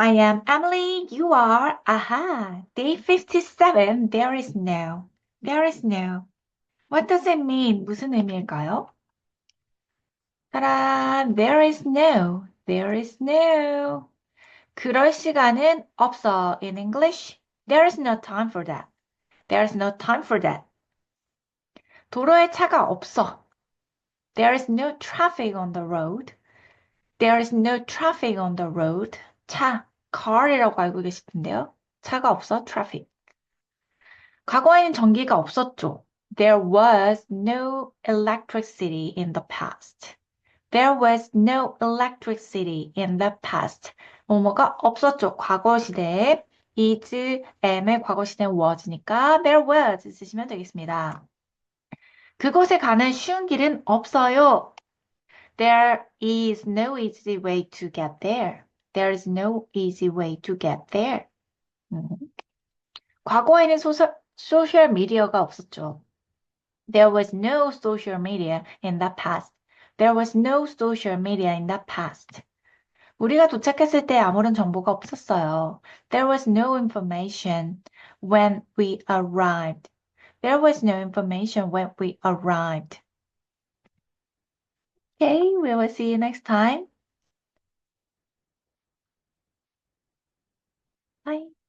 I am Emily. You are. Aha. Day 57. There is no. There is no. What does it mean? 무슨 의미일까요? 따란. There is no. There is no. 그럴 시간은 없어. In English, there is no time for that. There is no time for that. 도로에 차가 없어. There is no traffic on the road. There is no traffic on the road. 차, car이라고 알고 계실 텐데요. 차가 없어, traffic. 과거에는 전기가 없었죠. There was no electricity in the past. There was no electricity in the past. 뭐뭐가 없었죠. 과거 시대에 is, am의 과거 시대는 was니까 there was 쓰시면 되겠습니다. 그곳에 가는 쉬운 길은 없어요. There is no easy way to get there. There is no easy way to get there. 음. 과거에는 소셜, 소셜 미디어가 없었죠. There was no social media in the past. There was no social media in the past. 우리가 도착했을 때 아무런 정보가 없었어요. There was no information when we arrived. There was no information when we arrived. Okay, we will see you next time. Bye.